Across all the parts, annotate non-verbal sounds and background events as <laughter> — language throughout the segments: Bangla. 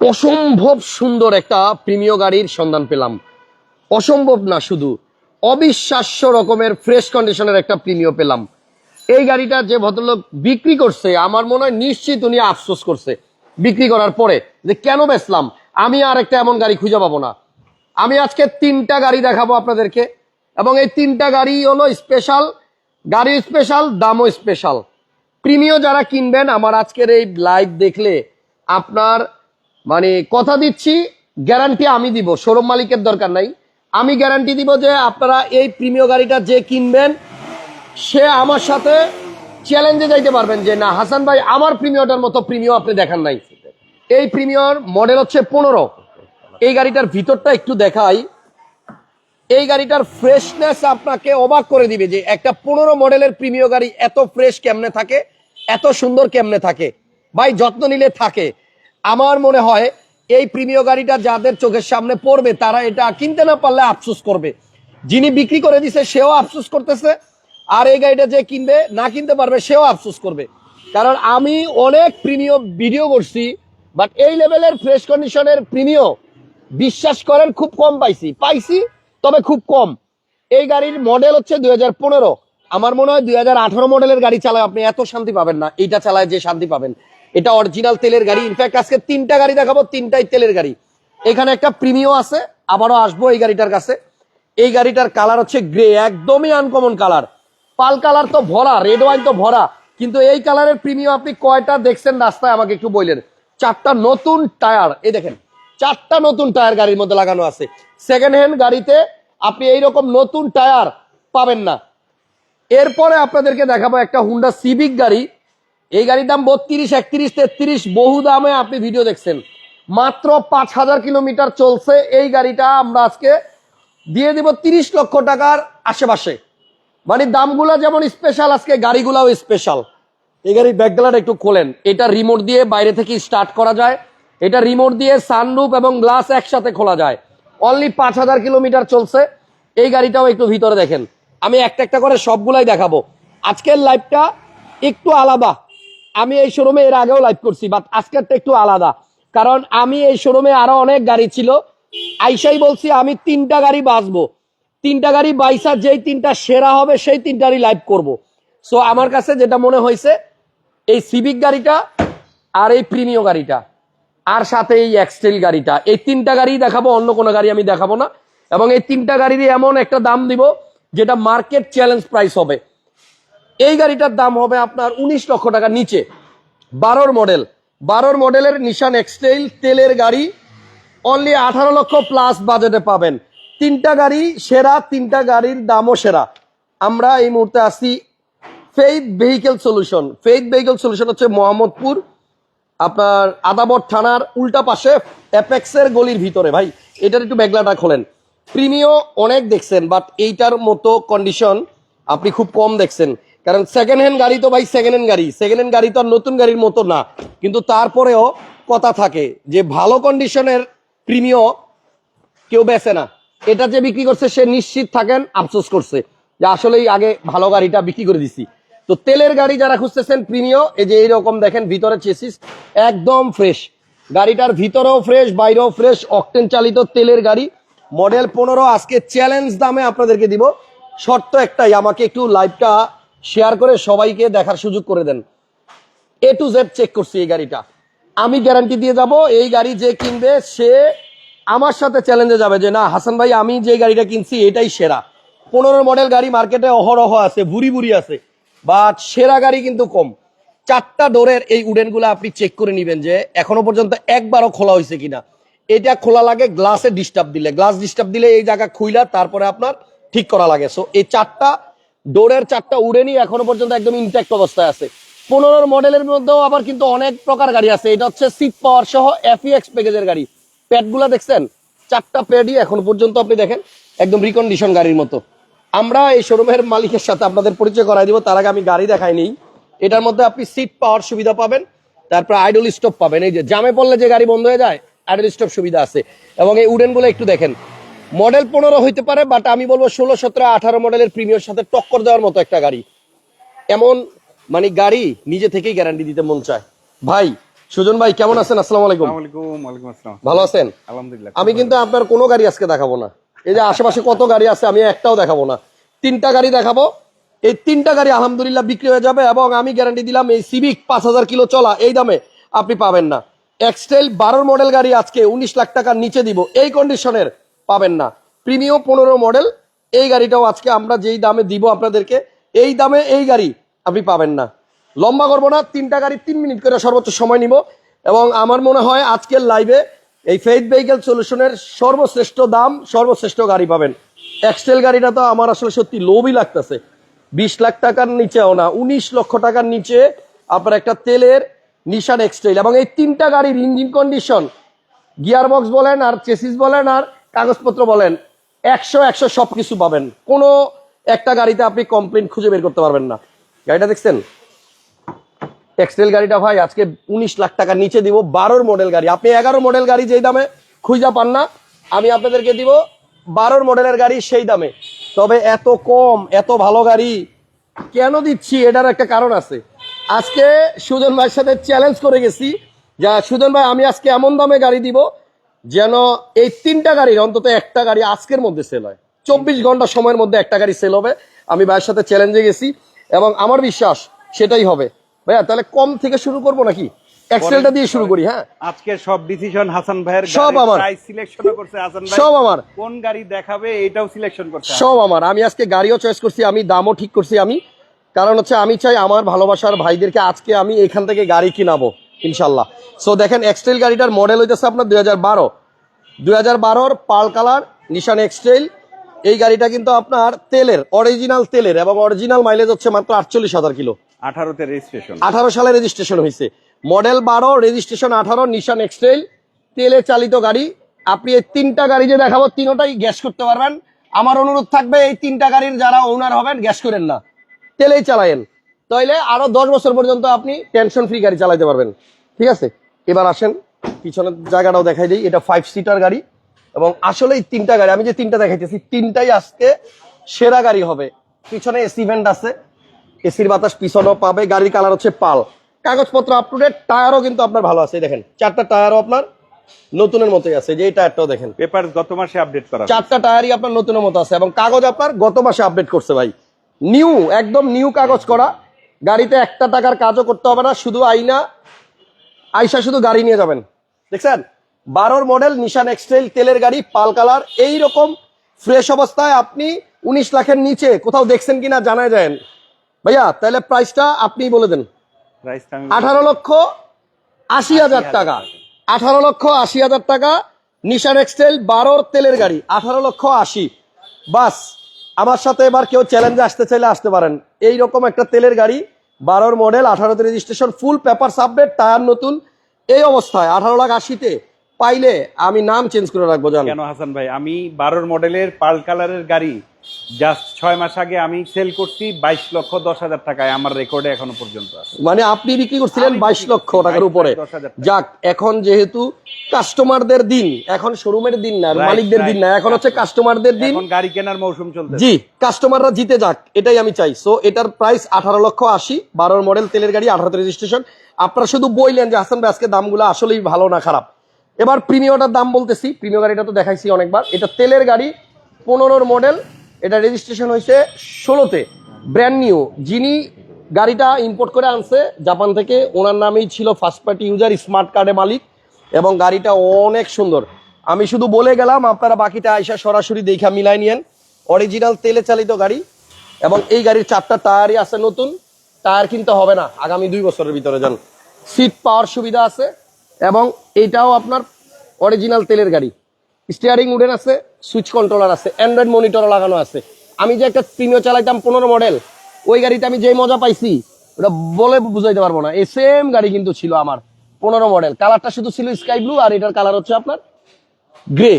অসম্ভব সুন্দর একটা প্রিমিয় গাড়ির সন্ধান পেলাম। অসম্ভব না শুধু, অবিশ্বাস্য রকমের ফ্রেশ কন্ডিশনের একটা প্রিমিয় পেলাম। এই গাড়িটা যে ভদ্রলোক বিক্রি করছে, আমার মনে হয় নিশ্চিত উনি আফসোস করছে। বিক্রি করার পরে যে কেন বেচলাম? আমি আর একটা এমন গাড়ি খুঁজে পাবো না। আমি আজকে তিনটা গাড়ি দেখাবো আপনাদেরকে, এবং এই তিনটা গাড়ি হলো স্পেশাল গাড়ি স্পেশাল দামও স্পেশাল প্রিমিয় যারা কিনবেন, আমার আজকের এই লাইভ দেখলে আপনার মানে কথা দিচ্ছি গ্যারান্টি আমি দিব শোরুম মালিকের দরকার নাই। আমি গ্যারান্টি দিব যে আপনারা এই প্রিমিয় গাড়িটা যে কিনবেন, সে আমার সাথে চ্যালেঞ্জে যাইতে পারবেন যে না, হাসান ভাই, আমার প্রিমিয়টার মতো প্রিমিয় আপনি দেখান নাই। এই প্রিমিয়র মডেল হচ্ছে পনেরো। এই গাড়িটার ভিতরটা একটু দেখাই। এই গাড়িটার ফ্রেশনেস আপনাকে অবাক করে দিবে যে একটা পনেরো মডেলের প্রিমিয় গাড়ি এত ফ্রেশ কেমনে থাকে, এত সুন্দর কেমনে থাকে। ভাই, যত্ন নিলে থাকে। আমার মনে হয় এই প্রিমিয় গাড়িটা যাদের চোখের সামনে পড়বে, তারা এটা কিনতে না পারলে আফসোস করবে। যিনি বিক্রি করে দিছে, সেও আফসোস করতেছে, আর এই গাড়িটা যে কিনবে, না কিনতে পারবে, সেও আফসোস করবে। কারণ আমি অনেক প্রিমিয় ভিডিও করছি বাট এই লেভেলের ফ্রেশ কন্ডিশনের প্রিমিয় বিশ্বাস করেন, খুব কম পাইছি। পাইছি, তবে খুব কম। এই গাড়ির মডেল হচ্ছে দুই হাজার পনেরো। আমার মনে হয় দুই মডেলের গাড়ি চালায় আপনি এত শান্তি পাবেন না, এইটা চালায় যে শান্তি পাবেন। এটা অরিজিনাল তেলের গাড়ি। ইনফ্যাক্ট আজকে তিনটা গাড়ি দেখাবো, তিনটাই তেলের গাড়ি। এখানে একটা প্রিমিয় আছে, আবারও আসব এই গাড়িটার কাছে। এই গাড়িটার কালার হচ্ছে গ্রে একদমই আনকমন কালার পাল কালার তো ভরা রেড ওয়াইন তো ভরা। কিন্তু এই কালারের প্রিমিয়াম আপনি কয়টা দেখছেন রাস্তায়, আমাকে একটু বললেন। চারটা নতুন টায়ার এই দেখেন, চারটা নতুন টায়ার গাড়ির মধ্যে লাগানো আছে। সেকেন্ড হ্যান্ড গাড়িতে আপনি এইরকম নতুন টায়ার পাবেন না। এরপরে আপনাদেরকে দেখাবো একটা হুন্ডা সিভিক গাড়ি। এই গাড়ির দাম বত্রিশ, একত্রিশ, তেত্রিশ, বহু দামে আপনি ভিডিও দেখছেন। মাত্র পাঁচ হাজার কিলোমিটার চলছে এই গাড়িটা, আমরা আজকে দিয়ে দিব তিরিশ লক্ষ টাকার আশেপাশে। মানে দামগুলা যেমন স্পেশাল আজকে গাড়িগুলাও স্পেশাল এই গাড়ির ব্যাকগ্লার একটু খোলেন। এটা রিমোট দিয়ে বাইরে থেকে স্টার্ট করা যায়। এটা রিমোট দিয়ে সানরুপ এবং গ্লাস একসাথে খোলা যায়। অনলি পাঁচ হাজার কিলোমিটার চলছে। এই গাড়িটাও একটু ভিতরে দেখেন। আমি একটা একটা করে সবগুলাই দেখাবো। আজকের লাইভটা একটু আলাদা। আমি এই শোরুমে এর আগেও লাইভ করছি বাট আজকেরটা একটু আলাদা। কারণ আমি এই শোরুমে আরও অনেক গাড়ি ছিল। আইসাই বলছি, আমি তিনটা গাড়ি বাঁচবো। তিনটা গাড়ি বাইসা, যেই তিনটা সেরা হবে, সেই তিনটারই লাইভ করব। সো আমার কাছে যেটা মনে হয়েছে, এই সিভিক গাড়িটা আর এই প্রিমিয় গাড়িটা, আর সাথে এই এক্সটেল গাড়িটা, এই তিনটা গাড়ি দেখাবো, অন্য কোনো গাড়ি আমি দেখাবো না। এবং এই তিনটা গাড়িরই এমন একটা দাম দিব, যেটা মার্কেট চ্যালেঞ্জ প্রাইস হবে। এই গাড়িটার দাম হবে আপনার উনিশ লক্ষ টাকার নিচে। বারোর মডেল। বারোর মডেলের নিশান এক্সটেল তেলের গাড়ি। অনলি আঠারো লক্ষ প্লাস বাজেটে পাবেন। তিনটা গাড়ি সেরা, তিনটা গাড়ির দামও সেরা। আমরা এই মুহূর্তে আসি Faith Vehicle Solution Faith Vehicle Solution হচ্ছে মোহাম্মদপুর, আপনার আদাবর থানার উল্টা পাশে অ্যাপেক্সের গলির ভিতরে। ভাই, এটার একটু ব্যাগলাটা খোলেন। প্রিমিও অনেক দেখছেন বাট এইটার মতো কন্ডিশন আপনি খুব কম দেখছেন। কারণ সেকেন্ড হ্যান্ড গাড়ি তো ভাই সেকেন্ড হ্যান্ড গাড়ি। সেকেন্ড হ্যান্ড গাড়ি তো আর নতুন গাড়ির মতো না। কিন্তু তারপরেও কথা থাকে যে ভালো কন্ডিশনের প্রিমিয় কেউ বেচে না। এটা যে বিক্রি করছে, সে নিশ্চিত থাকেন, আফসোস করছে যে আসলেই আগে ভালো গাড়িটা বিক্রি করে দিছি। তো তেলের গাড়ি যারা খুঁজতেছেন প্রিমিয় এই যে এইরকম দেখেন, ভিতরে চেসিস একদম ফ্রেশ গাড়িটার ভিতরেও ফ্রেশ বাইরেও ফ্রেশ অকটেন চালিত তেলের গাড়ি। মডেল পনেরো, আজকে চ্যালেঞ্জ দামে আপনাদেরকে দিব। শর্ত একটাই, আমাকে একটু লাইভটা শেয়ার করে সবাইকে দেখার সুযোগ করে দেন। এ টু জেড চেক করছি এই গাড়িটা। আমি গ্যারান্টি দিয়ে যাব, এই গাড়ি যে কিনবে, সে আমার সাথে চ্যালেঞ্জে যাবে যে, না, হাসান ভাই, আমি যে গাড়িটা কিনছি, এটাই সেরা। পনেরো মডেল গাড়ি মার্কেটে অহরহ আছে, ভুরি ভুরি আছে বাট সেরা গাড়ি কিন্তু কম। চারটা ডোরের এই উডেনগুলো আপনি চেক করে নেবেন যে, এখনও পর্যন্ত একবারও খোলা হয়েছে কিনা। এটা খোলা লাগে গ্লাসে ডিস্টার্ব দিলে। গ্লাস ডিস্টার্ব দিলে এই জায়গা খুইলা, তারপরে আপনার ঠিক করা লাগে। সো এই চারটা ডোরের চারটা উডেনই এখনও পর্যন্ত একদম ইনট্যাক্ট অবস্থায় আছে। পনেরোর মডেলের মধ্যেও আবার কিন্তু অনেক প্রকার গাড়ি আছে। এটা হচ্ছে সিট পাওয়ার সহ এফিএক্স প্যাকেজের গাড়ি। প্যাডগুলা দেখছেন? চারটা প্যাডই এখন পর্যন্ত আপনি দেখেন, একদম রিকন্ডিশন গাড়ির মতো। আমরা এই শোরুমের মালিকের সাথে আপনাদের পরিচয় করাই দিব। তার আগে আমি গাড়ি দেখাই নেই। এটার মধ্যে আপনি সিট পাওয়ার সুবিধা পাবেন, তারপর আইডল স্টপ পাবেন। এই যে জামে পড়লে যে গাড়ি বন্ধ হয়ে যায় আইডল স্টপ সুবিধা আছে। এবং এই উডেনগুলো একটু দেখেন। মডেল পনেরো হইতে পারে বাট আমি বলব ষোলো সতেরো আঠারো মডেলের প্রিমিয়র সাথে টক্কর দেওয়ার মতো একটা গাড়ি। এমন মানে গাড়ি নিজে থেকেই গ্যারান্টি দিতে মন চায়। ভাই সুজন ভাই কেমন আছেন? আসসালামু আলাইকুম। ভালো আছেন? আলহামদুলিল্লাহ আমি কিন্তু আপনার কোনো গাড়ি আজকে দেখাবো না। এই যে আশেপাশে কত গাড়ি আছে আমি একটাও দেখাবো না। তিনটা গাড়ি দেখাবো। এই তিনটা গাড়ি আলহামদুলিল্লাহ বিক্রি হয়ে যাবে এবং আমি গ্যারান্টি দিলাম এই সিভিক পাঁচ হাজার কিলো চলা এই দামে আপনি পাবেন না। এক্সটেল বারোর মডেল গাড়ি আজকে উনিশ লাখ টাকার নিচে দিব। এই কন্ডিশনের পাবেন না। প্রিমিয়াম পনেরো মডেল, এই গাড়িটাও আজকে আমরা যেই দামে দিব আপনাদেরকে, এই দামে এই গাড়ি আপনি পাবেন না। লম্বা করব না, তিনটা গাড়ি তিন মিনিট করে সর্বোচ্চ সময় নিব এবং আমার মনে হয় আজকের লাইভে এই ফেইথ ভেহিকেল সলিউশনের সর্বশ্রেষ্ঠ দাম, সর্বশ্রেষ্ঠ গাড়ি পাবেন। এক্সটেল গাড়িটা তো আমার আসলে সত্যি লোভই লাগতেছে। বিশ লাখ টাকার নিচেও না, উনিশ লক্ষ টাকার নিচে আপনার একটা তেলের নিশান এক্সটেল এবং এই তিনটা গাড়ির ইঞ্জিন কন্ডিশন গিয়ার বক্স বলেন আর চেসিস বলেন আর কাগজপত্র বলেন, একশো একশো সব কিছু পাবেন। কোনো একটা গাড়িতে আপনি কমপ্লেন খুঁজে বের করতে পারবেন না। গাড়িটা দেখছেন? এক্সটেল গাড়িটা ভাই, আজকে উনিশ লাখ টাকা নিচে দিব, বারোর মডেল গাড়ি। আপনি এগারো মডেল গাড়ি যেই দামে খুঁজা পান না, আমি আপনাদেরকে দিব, বারোর মডেলের গাড়ি সেই দামে। তবে এত কম, এত ভালো গাড়ি কেন দিচ্ছি, এটার একটা কারণ আছে। আজকে সুজন ভাইয়ের সাথে চ্যালেঞ্জ করে গেছি, যা সুজন ভাই, আমি আজকে এমন দামে গাড়ি দিব যেন এই তিনটা গাড়ির অন্তত একটা গাড়ি আজকের মধ্যে সেল হয়। চব্বিশ ঘণ্টা সময়ের মধ্যে একটা গাড়ি সেল হবে। আমি ভাইয়ের সাথে চ্যালেঞ্জে গেছি এবং আমার বিশ্বাস সেটাই হবে। ভাইয়া তাহলে কম থেকে শুরু করব নাকি? এক্সেলটা দিয়ে শুরু করি হ্যাঁ? আজকে সব ডিসিশন হাসান ভাইয়ের সব আমার। প্রাইস সিলেকশন করছে হাসান ভাই। সব আমার। কোন গাড়ি দেখাবে এটাও সিলেকশন করছে। সব আমার। আমি আজকে গাড়িও চয়েস করছি আমি দামও ঠিক করছি আমি। কারণ হচ্ছে আমি চাই আমার ভালোবাসার ভাইদেরকে আজকে আমি এখান থেকে গাড়ি কিনাবো। ইনশাল্লাহ সো দেখেন এক্সটেল গাড়িটার মডেল হইতেছে আপনার দুই হাজার বারো। দুই হাজার বারোর পাল কালার নিশান এক্সটেল এই গাড়িটা কিন্তু আপনার তেলের অরিজিনাল তেলের এবং অরিজিনাল মাইলেজ হচ্ছে মাত্র আটচল্লিশ হাজার কিলো। আঠারোতে রেজিস্ট্রেশন আঠারো সালে রেজিস্ট্রেশন হয়েছে মডেল বারো রেজিস্ট্রেশন আঠারো নিশান এক্সটেল তেলে চালিত গাড়ি। আপনি এই তিনটা গাড়ি যে দেখাবো তিনোটাই গ্যাস করতে পারবেন। আমার অনুরোধ থাকবে এই তিনটা গাড়ির যারা ওনার হবেন গ্যাস করেন না। তেলেই চালায়েন। তাইলে আরও দশ বছর পর্যন্ত আপনি টেনশন ফ্রি গাড়ি চালাতে পারবেন। ঠিক আছে? এবার আসেন পিছনের জায়গাটাও দেখাই দিই এটা ফাইভ সিটার গাড়ি এবং আসলে এই তিনটা গাড়ি আমি যে তিনটা দেখাইতেছি তিনটাই আজকে সেরা গাড়ি হবে। পিছনে এসি ভেন্ট আছে এসির বাতাস পিছনেও পাবে গাড়ির কালার হচ্ছে পাল। কাগজপত্র আপ টু ডেট টায়ারও কিন্তু আপনার ভালো আছে দেখেন। চারটা টায়ারও আপনার নতুনের মতোই আছে যে এই টায়ারটাও দেখেন। পেপার গত মাসে আপডেট করা চারটা টায়ারই আপনার নতুনের মতো আছে এবং কাগজ আপনার গত মাসে আপডেট করছে ভাই। নিউ একদম নিউ কাগজ করা গাড়িতে একটা টাকার কাজও করতে হবে না শুধু আইনা। আইসা শুধু গাড়ি নিয়ে যাবেন। দেখছেন? বারোর মডেল নিশান এক্সটেল তেলের গাড়ি পাল কালার। এইরকম ফ্রেশ অবস্থায় আপনি উনিশ লাখের নিচে কোথাও দেখছেন কিনা জানায় যায় ভাইয়া তাহলে প্রাইসটা আপনি বলে দেন। আঠারো লক্ষ আশি হাজার টাকা। আঠারো লক্ষ আশি হাজার টাকা নিশান এক্সটেল বারোর তেলের গাড়ি। আঠারো লক্ষ আশি। বাস আমার সাথে এবার কেউ চ্যালেঞ্জে আসতে চাইলে আসতে পারেন। এই রকম একটা তেলের গাড়ি বারোর মডেল আঠারোতে রেজিস্ট্রেশন ফুল পেপার সাবডেট টায়ার নতুন। এই অবস্থায় আঠারো লাখ আশিতে পাইলে আমি নাম চেঞ্জ করে রাখব, জানো। কেন হাসান ভাই? আমি বারোর মডেলের পাল কালারের গাড়ি জাস্ট ছয় মাস আগে আমি সেল করছি বাইশ লক্ষ দশ হাজার টাকায় আমার রেকর্ডে এখনও পর্যন্ত আছে। মানে আপনি বিক্রি করছিলেন বাইশ লক্ষ টাকার উপরে। যাক এখন যেহেতু কাস্টমারদের দিন এখন শোরুমের দিন না মালিকদের দিন না এখন হচ্ছে কাস্টমারদের দিন। এখন গাড়ি কেনার মৌসুম চলছে জি কাস্টমাররা জিতে যাক এটাই আমি চাই। সো এটার প্রাইস আঠারো লক্ষ আশি বারোর মডেল তেলের গাড়ি আঠারোতে রেজিস্ট্রেশন আপনারা শুধু বইলেন যে হাসান ভাই আজকে দামগুলো আসলেই ভালো না খারাপ। এবার প্রিমিয়টার দাম বলতেছি প্রিমিয় গাড়িটা তো দেখাইছি অনেকবার। এটা তেলের গাড়ি পনেরোর মডেল এটা রেজিস্ট্রেশন হয়েছে ষোলোতে। ব্র্যান্ড নিউ যিনি গাড়িটা ইম্পোর্ট করে আনছে জাপান থেকে, ওনার নামেই ছিল ফার্স্ট পার্টি ইউজার স্মার্ট কার্ডে মালিক, এবং গাড়িটা অনেক সুন্দর। আমি শুধু বলে গেলাম, আপনারা বাকিটা আইসা সরাসরি দেখা মিলাই নিয়েন। অরিজিনাল তেলে চালিত গাড়ি, এবং এই গাড়ির চারটা টায়ারই আছে নতুন। টায়ার কিনতে হবে না, আগামী দুই বছরের ভিতরে যান সিট পাওয়ার সুবিধা আছে, এবং এইটাও আপনার অরিজিনাল তেলের গাড়ি। স্টিয়ারিং উডেন আছে সুইচ কন্ট্রোলার আছে অ্যান্ড্রয়েড মনিটর লাগানো আছে। আমি যে একটা প্রিমিয় চালাইতাম পনেরো মডেল ওই গাড়িতে আমি যে মজা পাইছি ওটা বলে বুঝাইতে পারব না। এই সেম গাড়ি কিন্তু ছিল আমার পনেরো মডেল কালারটা শুধু ছিল স্কাই ব্লু আর এটার কালার হচ্ছে আপনার গ্রে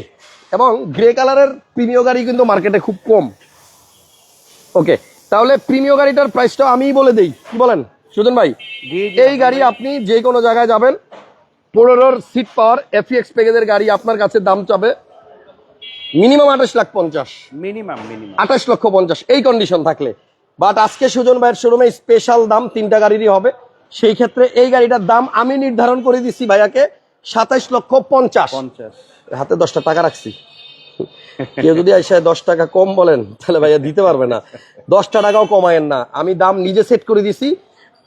এবং গ্রে কালারের প্রিমিয় গাড়ি কিন্তু মার্কেটে খুব কম। ওকে তাহলে প্রিমিয় গাড়িটার প্রাইসটা আমিই বলে দেই। কি বলেন? সুজন ভাই এই গাড়ি আপনি যে কোনো জায়গায় যাবেন পনেরোর সিট পাওয়ার এফিএক্স প্যাকেজের গাড়ি আপনার কাছে দাম চাবে। মিনিমাম আঠাশ লাখ পঞ্চাশ। মিনিমাম মিনিমাম আঠাশ লক্ষ পঞ্চাশ এই কন্ডিশন থাকলে। বাট আজকে সুজন ভাইয়ের শোরুমে স্পেশাল দাম তিনটা গাড়িরই হবে। সেই ক্ষেত্রে এই গাড়িটার দাম আমি নির্ধারণ করে দিচ্ছি ভাইয়াকে সাতাইশ লক্ষ পঞ্চাশ। পঞ্চাশ। হাতে দশটা টাকা রাখছি। কেউ যদি এসে দশ টাকা কম বলেন তাহলে ভাইয়া দিতে পারবে না। দশটা টাকাও কমায়েন না। আমি দাম নিজে সেট করে দিছি।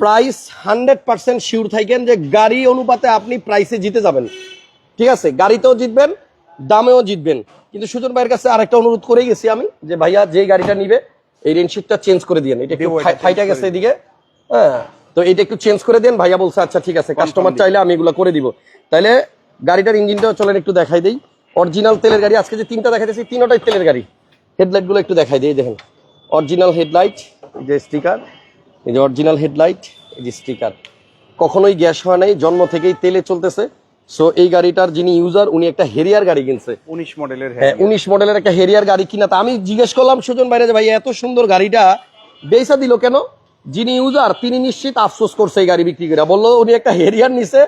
প্রাইস হান্ড্রেড পার্সেন্ট শিওর থাকেন যে গাড়ি অনুপাতে আপনি প্রাইসে জিতে যাবেন। ঠিক আছে? গাড়িতেও জিতবেন দামেও জিতবেন। কিন্তু সুজন ভাইয়ের কাছে আরেকটা অনুরোধ করে গেছি আমি যে ভাইয়া যে গাড়িটা নিবে এই রেনশিটটা চেঞ্জ করে দিয়েন এটা একটু ফাইটা গেছে এদিকে। হ্যাঁ তো এটা একটু চেঞ্জ করে দেন। ভাইয়া বলছে আচ্ছা ঠিক আছে কাস্টমার চাইলে আমি এগুলো করে দিব। তাইলে গাড়িটার ইঞ্জিনটাও চলেন একটু দেখাই দিই। অরিজিনাল তেলের গাড়ি আজকে যে তিনটা দেখাইতেছি তিনটাই তেলের গাড়ি। হেডলাইটগুলো একটু দেখাই দিই দেখেন। অরিজিনাল হেডলাইট যে স্টিকার এই যে অরিজিনাল হেডলাইট এই যে স্টিকার কখনোই গ্যাস হয় নাই জন্ম থেকেই তেলে চলতেছে। সো এই গাড়িটার যিনি ইউজার উনি একটা হেরিয়ার গাড়ি কিনছে। উনিশ মডেলের হ্যাঁ উনিশ মডেলের একটা হেরিয়ার গাড়ি কিনা। তা আমি জিজ্ঞেস করলাম সুজন বাইরে ভাই এত সুন্দর গাড়িটা বেসা দিল কেন? যিনি ইউজার তিনি নিশ্চিত আফসোস করছে এই গাড়ি বিক্রি করে। বলল উনি একটা হেরিয়ার নিছে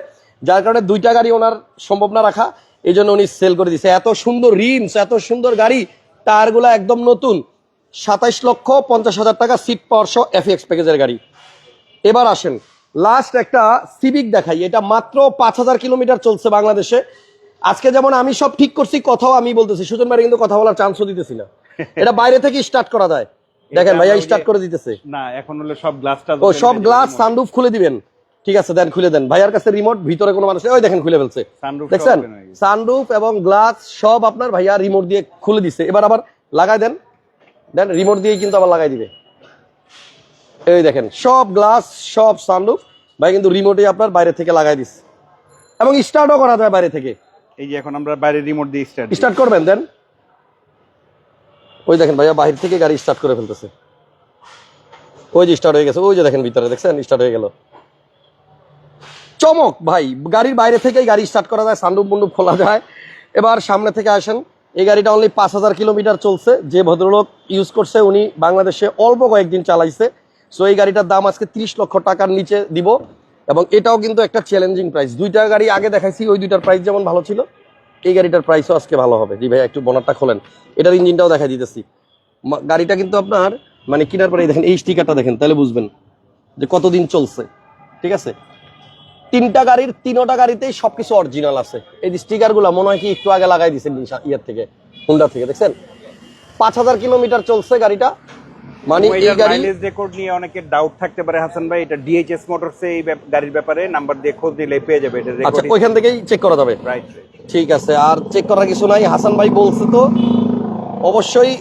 যার কারণে দুইটা গাড়ি ওনার সম্ভব না রাখা। এই জন্য উনি সেল করে দিছে। এত সুন্দর রিমস এত সুন্দর গাড়ি টায়ারগুলো একদম নতুন। সাতাইশ লক্ষ পঞ্চাশ হাজার টাকা সিট পাওয়ারশো এফএক্স প্যাকেজের গাড়ি। এবার আসেন। লাস্ট একটা সিভিক দেখাই এটা মাত্র পাঁচ হাজার কিলোমিটার চলছে বাংলাদেশে। আজকে যেমন আমি সব ঠিক করছি কথাও আমি বলতেছি। সুজন ভাই কিন্তু কথা বলার চান্সও দিতেছি না। এটা বাইরে থেকে স্টার্ট করা যায়। দেখেন ভাইয়া স্টার্ট করে দিতেছে। না এখন হলো সব গ্লাসটা ও সব গ্লাস সানরুফ খুলে দিবেন। ঠিক আছে দেন খুলে দেন। ভাইয়ার কাছে রিমোট ভিতরে কোনো মানুষ ওই দেখেন খুলে ফেলছে। দেখছেন। সানরুফ এবং গ্লাস সব আপনার ভাইয়া রিমোট দিয়ে খুলে দিছে। এবার আবার লাগাই দেন। দেন রিমোট দিয়েই কিন্তু আবার লাগাই দিবে। এই দেখেন সব গ্লাস সব সানরুফ ভাই কিন্তু রিমোটে আপনার বাইরে থেকে লাগাই দিচ্ছে এবং স্টার্টও করা যায় বাইরে থেকে। এই যে এখন আমরা বাইরে রিমোট দিয়ে স্টার্ট স্টার্ট করবেন দেন। ওই দেখেন ভাইয়া বাহির থেকে গাড়ি স্টার্ট করে ফেলতেছে। ওই যে স্টার্ট হয়ে গেছে ওই যে দেখেন ভিতরে দেখছেন? স্টার্ট হয়ে গেল। চমক ভাই। গাড়ির বাইরে থেকেই গাড়ি স্টার্ট করা যায় সানরুফ মুন্ডুপ খোলা যায়। এবার সামনে থেকে আসেন। এই গাড়িটা অনলি পাঁচ হাজার কিলোমিটার চলছে। যে ভদ্রলোক ইউজ করছে উনি বাংলাদেশে অল্প কয়েকদিন চালাইছে। সো এই গাড়িটার দাম আজকে তিরিশ লক্ষ টাকার নিচে দিব। এবং এটাও কিন্তু একটা চ্যালেঞ্জিং প্রাইস দুইটা গাড়ি আগে দেখাইছি, ওই দুইটার প্রাইস যেমন ভালো ছিল, এই গাড়িটার প্রাইসও আজকে ভালো হবে। জি ভাই একটু বনারটা খোলেন। এটার ইঞ্জিনটাও দেখাই দিতেছি। গাড়িটা কিন্তু আপনার মানে কেনার পরে দেখেন, এই স্টিকারটা দেখেন, তাহলে বুঝবেন যে কতদিন চলছে। ঠিক আছে? তিনটা গাড়ির তিনোটা গাড়িতেই সবকিছু অরিজিনাল আছে। এই যে স্টিকারগুলা মনে হয় কি একটু আগে লাগাই দিয়েছেন ইয়ার থেকে হুন্ডা থেকে, দেখছেন? পাঁচ হাজার কিলোমিটার চলছে গাড়িটা। মানে এই গাড়ি মাইলেজ রেকর্ড নিয়ে অনেকের ডাউট থাকতে পারে হাসান ভাই। এটা ডিএইচএস মোটরস এই গাড়ির ব্যাপারে নাম্বার দিয়ে খোঁজ দিলে পেয়ে যাবে এটা আচ্ছা ওইখান থেকেই চেক করা যাবে। রাইট ঠিক আছে আর চেক করার কিছু নাই। হাসান ভাই বলছে তো অবশ্যই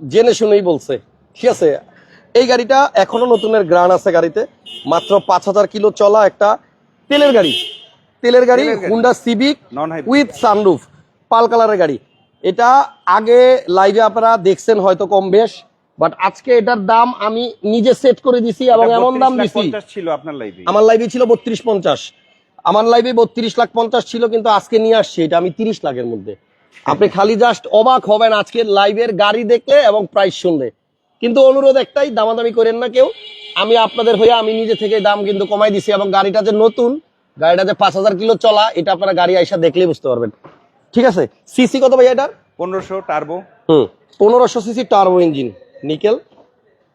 জেনে শুনেই বলছে। ঠিক আছে এই গাড়িটা এখনও নতুনের গ্রান আছে গাড়িতে। মাত্র পাঁচ হাজার কিলো চলা একটা তেলের গাড়ি। তেলের গাড়ি। Honda Civic with sunroof pearl কালারের গাড়ি। এটা আগে লাইভে আপনারা দেখছেন হয়তো কম বেশ। বাট আজকে এটার দাম আমি নিজে সেট করে দিছি এবং এমন দাম দিছি। ছিল আপনার লাইভে আমার লাইভে ছিল বত্রিশ পঞ্চাশ। আমার লাইভে বত্রিশ লাখ পঞ্চাশ ছিল কিন্তু আজকে নিয়ে আসছি। এটা আমি তিরিশ লাখের মধ্যে। আপনি খালি জাস্ট অবাক হবেন আজকের লাইভের গাড়ি দেখলে এবং প্রাইস শুনলে। কিন্তু অনুরোধ একটাই দামাদামি করেন না কেউ। আমি আপনাদের হয়ে আমি নিজে থেকে দাম কিন্তু কমাই দিছি এবং গাড়িটা যে নতুন গাড়িটা যে পাঁচ হাজার কিলো চলা এটা আপনারা গাড়ি আইসা দেখলেই বুঝতে পারবেন। ঠিক আছে? সিসি কত ভাই এটা পনেরোশো টার্বো হুম পনেরোশো সিসি টার্বো ইঞ্জিন নিকেল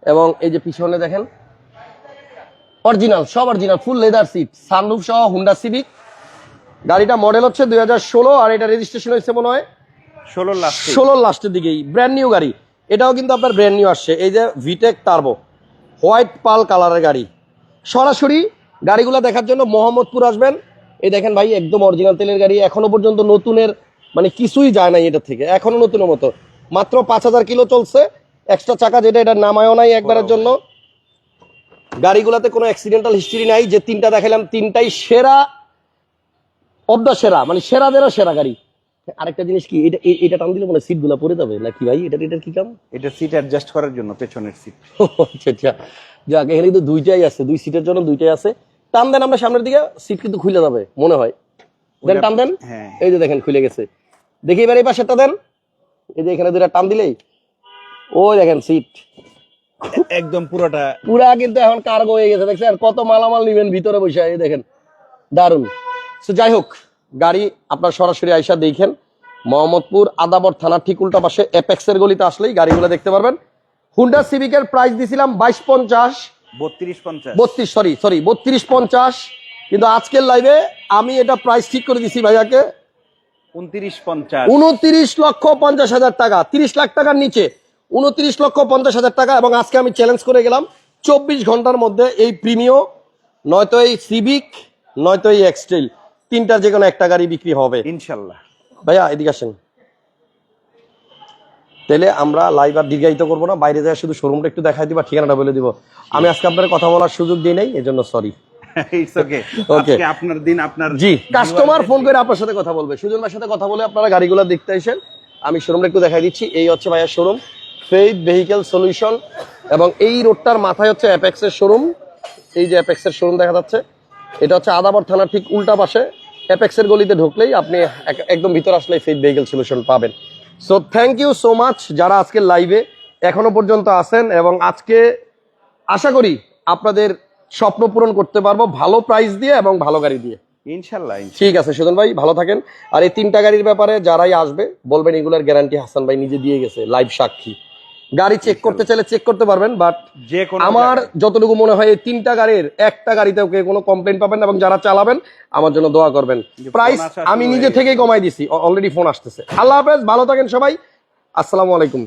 এবং এই যে পিছনে দেখেন অরিজিনাল সব original full leather seat sunroof সহ হুন্ডা সিভিক গাড়িটা মডেল হচ্ছে দুই হাজার ষোলো আর এটা রেজিস্ট্রেশন হয়েছে মনে হয় ষোলো লাস্ট ষোলোর লাস্টের দিকেই ব্র্যান্ড নিউ গাড়ি। এটাও কিন্তু আপনার ব্র্যান্ড নিউ আসছে। এই যে ভিটেক টার্বো হোয়াইট পাল কালারের গাড়ি। সরাসরি গাড়িগুলো দেখার জন্য মোহাম্মদপুর আসবেন। এই দেখেন ভাই একদম অরিজিনাল তেলের গাড়ি। এখনও পর্যন্ত নতুনের মানে কিছুই যায় নাই এটা থেকে। এখনও নতুনের মতো। মাত্র পাঁচ হাজার কিলো চলছে। এক্সট্রা চাকা যেটা এটা নামায়ও নাই একবারের জন্য। গাড়িগুলোতে কোনো অ্যাক্সিডেন্টাল হিস্ট্রি নাই যে তিনটা দেখালাম তিনটাই সেরা অব দ্য সেরা মানে সেরা সেরাদেরও সেরা গাড়ি। আরেকটা জিনিস কি এটা এটা টান দিলে মানে সিটগুলা পরে যাবে নাকি ভাই? এটা এটার কি কাম? এটা সিট অ্যাডজাস্ট করার জন্য পেছনের সিট <laughs> আচ্ছা আচ্ছা। যাক এখানে কিন্তু দুইটাই আছে দুই সিটের জন্য দুইটাই আছে। টান দেন আমরা সামনের দিকে সিট কিন্তু খুলে যাবে মনে হয়। দেন টান দেন। হ্যাঁ। এই যে দেখেন খুলে গেছে। দেখি এবার এই পাশেরটা দেন। এই যে এখানে দুইটা টান দিলেই ওই দেখেন সিট একদম পুরোটা পুরা কিন্তু এখন কার্গো হয়ে গেছে দেখছেন? কত মালামাল নিবেন ভিতরে বসে এই দেখেন। দারুণ তো যাই হোক গাড়ি আপনার সরাসরি আইসা দেখেন। মোহাম্মদপুর আদাবর থানার ঠিক উল্টা পাশে এপেক্সের গলিতে আসলেই গাড়িগুলো দেখতে পারবেন। হুন্ডা সিভিকের প্রাইস দিছিলাম বাইশ পঞ্চাশ। বত্রিশ পঞ্চাশ। বত্রিশ সরি সরি বত্রিশ পঞ্চাশ। কিন্তু আজকের লাইভে আমি এটা প্রাইস ঠিক করে দিছি ভাইয়াকে। উনত্রিশ পঞ্চাশ। উনত্রিশ লক্ষ পঞ্চাশ হাজার টাকা তিরিশ লাখ টাকার নিচে। উনত্রিশ লক্ষ পঞ্চাশ হাজার টাকা এবং আজকে আমি চ্যালেঞ্জ করে গেলাম চব্বিশ ঘণ্টার মধ্যে এই প্রিমিয় নয়তো এই সিভিক নয়তো এই এক্সটেল তিনটার যে কোনো একটা গাড়ি বিক্রি হবে। ইনশাল্লাহ। ভাইয়া এদিকে আসেন। তাহলে আমরা লাইভ আর দীর্ঘায়িত করব না বাইরে যায় শুধু শোরুমটা একটু দেখাই দিবা ঠিকানাটা বলে দিব। আমি আজকে আপনার কথা বলার সুযোগ দিই নাই এজন্য সরি <laughs> আপনার দিন আপনার জি কাস্টমার ফোন করে আপনার সাথে কথা বলবে। সুজন ভাইয়ের সাথে কথা বলে আপনারা গাড়িগুলো দেখতে আসেন আমি শোরুমটা একটু দেখাই দিচ্ছি এই হচ্ছে ভাইয়ার শোরুম ফেইথ ভেহিকেল সলিউশন এবং এই রোডটার মাথায় হচ্ছে অ্যাপেক্সের শোরুম। এই যে অ্যাপেক্সের শোরুম দেখা যাচ্ছে এটা হচ্ছে আদাবর থানার ঠিক উল্টা পাশে। অ্যাপেক্সের গলিতে ঢুকলেই আপনি একদম ভিতর আসলে ফেইথ ভেহিকেল সলিউশন পাবেন। So thank you so much যারা আজকে লাইভে এখনও পর্যন্ত আছেন এবং আজকে আশা করি আপনাদের স্বপ্ন পূরণ করতে পারব ভালো প্রাইস দিয়ে এবং ভালো গাড়ি দিয়ে। ইনশাল্লাহ ঠিক আছে সুজন ভাই ভালো থাকেন। আর এই তিনটা গাড়ির ব্যাপারে যারাই আসবে বলবেন এগুলোর গ্যারান্টি হাসান ভাই নিজে দিয়ে গেছে লাইভ সাক্ষী। গাড়ি চেক করতে চাইলে চেক করতে পারবেন বাট যে আমার যতটুকু মনে হয় এই তিনটা গাড়ির একটা গাড়িতে ওকে কোনো কমপ্লেন পাবেন না এবং যারা চালাবেন আমার জন্য দোয়া করবেন। প্রাইস আমি নিজে থেকেই কমাই দিছি অলরেডি ফোন আসতেছে। আল্লাহ হাফেজ ভালো থাকেন সবাই আসসালামু আলাইকুম।